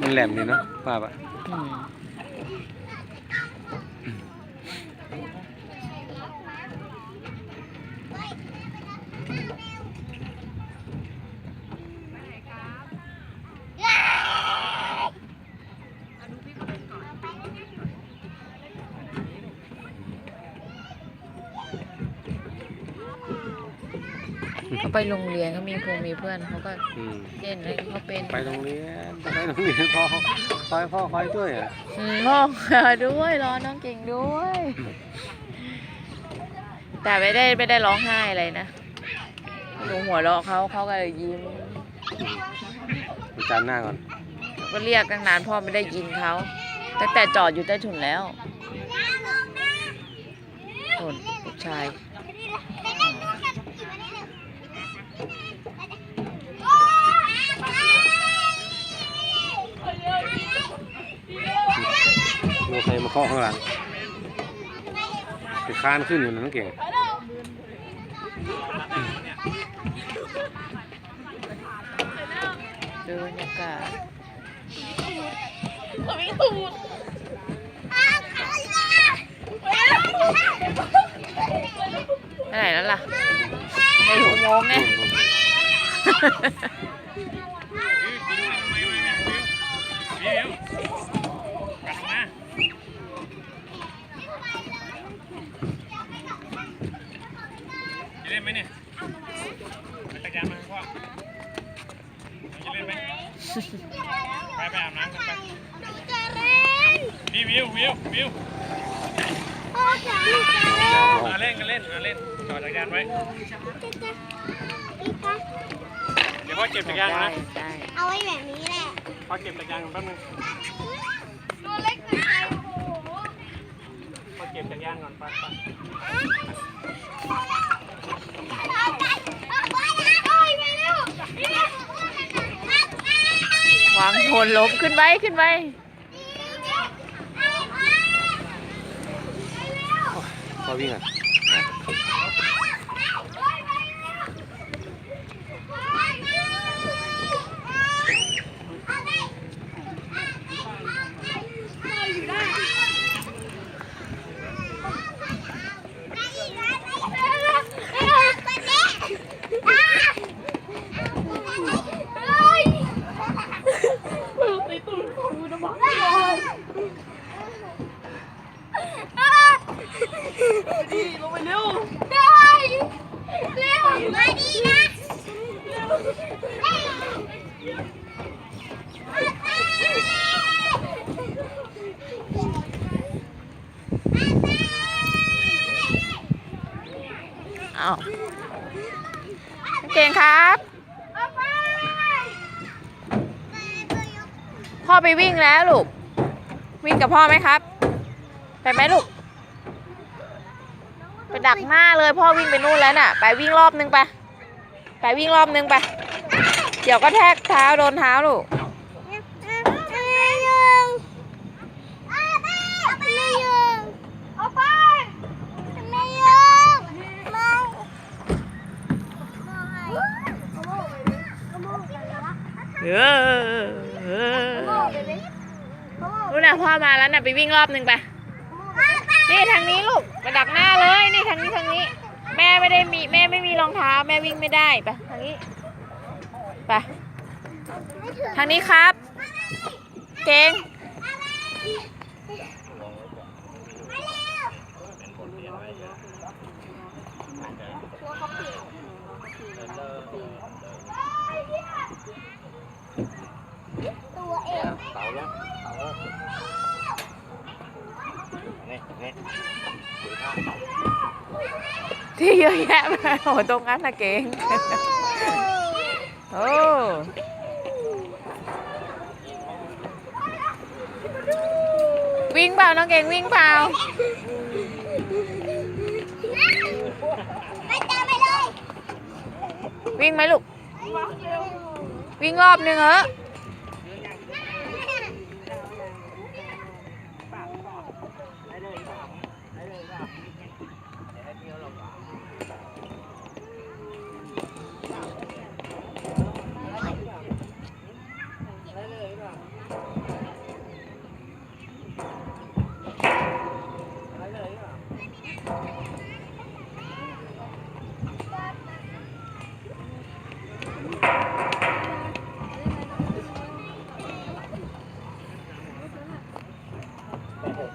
มันแหลมดีเนาะป้าปะอืม เขาไปโรงเรียนเขามีพงมีเพื่อนเขาก็อืมเล่นอะไรเขาเป็นไปโรงเรียนไปโรงเรียนพ่อคอยพ่อคอยช่วยอะอืมพ่อด้วยรอน้องเก่งด้วย แต่ไม่ได้ไม่ได้ร้องไห้อะไรนะหนูหัวเราะเขาเขาก็เลยยิ้มดูจานหน้าก่อนก็เรียกตั้งนานพ่อไม่ได้ยินเขาตั้งแต่จอดอยู่ใต้ถุนแล้วโนลูกชาย ดูใครมาเคาะข้างหลังไปคานขึ้นอยู่นะน้องเก่งดูบรรยากาศไปไหนแล้วล่ะในหัวโมงเนี่ยจะเล่นไหมเนี่ยไป จักรยานมาพ่อจะเล่นไหมไปไปอาบน้ำกันไปนี่วิววิววิวมาเล่นกันเล่นมาเล่นจอดจักรยานไว้เดี๋ยวพ่อเก็บจักรยานได้นะได้เอาไว้แบบนี้แหละ พ่อเก็บจักรยานก่อนแป๊บนึงตัวเล็กไปโอ้โหพ่อเก็บจักรยานก่อนไปไป วางโทนล้มขึ้นไว้ขึ้นไว้พ่อวิ่งอะ ดีลงไปเร็วได้เร็วมาดีนะ เอาเก่งครับ พ่อไปวิ่งแล้วลูก วิ่งกับพ่อไหมครับ ไปไหมลูก ไปดักหน้าเลยพ่อวิ่งไปนู่นแล้วน่ะ ไปวิ่งรอบนึงไป ไปวิ่งรอบนึงไป เดี๋ยวก็แทกเท้าโดนเท้าลูกไม่ยิงไม่ยิงเอาไปไม่ยิงไม่เออเออนู่นน่ะพ่อมาแล้วน่ะไปวิ่งรอบนึงไป นี่ทางนี้ลูกไปดักหน้าเลย นี่ทางนี้ทางนี้ แม่ไม่ได้มีแม่ไม่มีรองเท้า แม่วิ่งไม่ได้ไปทางนี้ ไป ทางนี้ครับ เก่งตัวเองเต่าแล้วเต่านี่นี่ที่เยอะแยะไปโอ้ตรงนั้นนะเก่ง โอ้วิ่งเปล่าน้องเก่งวิ่งเปล่าไม่ตามไปเลย วิ่งไหมลูก วิ่งรอบนึงเหรอ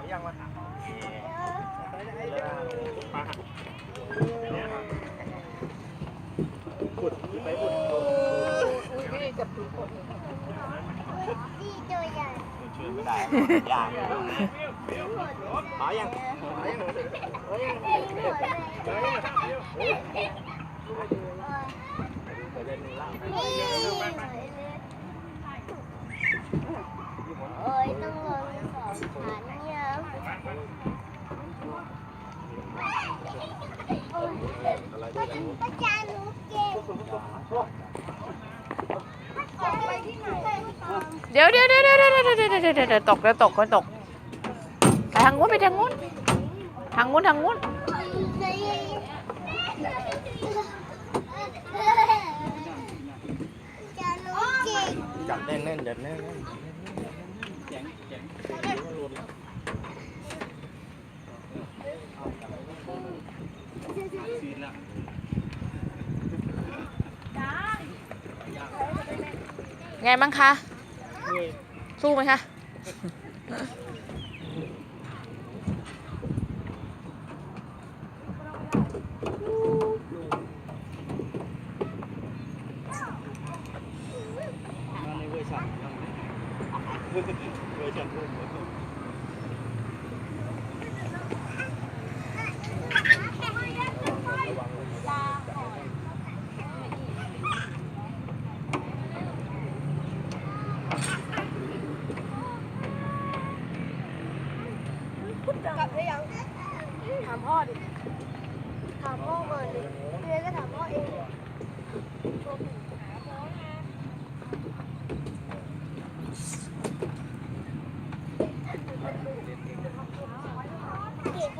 กลับยังวะมาเนี่ยขุดไปขุดดีตัวใหญ่ช่วยไม่ได้ยากมายังมายังมายังโอ้ยต้องลงสองชั้น เดี๋ยวเดี๋ยวเดี๋ยวเดี๋ยวเดี๋ยวเดี๋ยวเดี๋ยวตกเดี๋ยวตกก็ตกไปทางนู้นไปทางนู้นทางนู้นทางนู้นจะน่งจับแน่นๆจับแน่นๆ ไงบ้างคะ สู้ไหมคะ มาในเวอร์ชันเวอร์ชันรุ่น กลับได้ยัง ถามพ่อดิ ถามพ่อก่อนดิเรียนก็ถามพ่อเองเก่งก็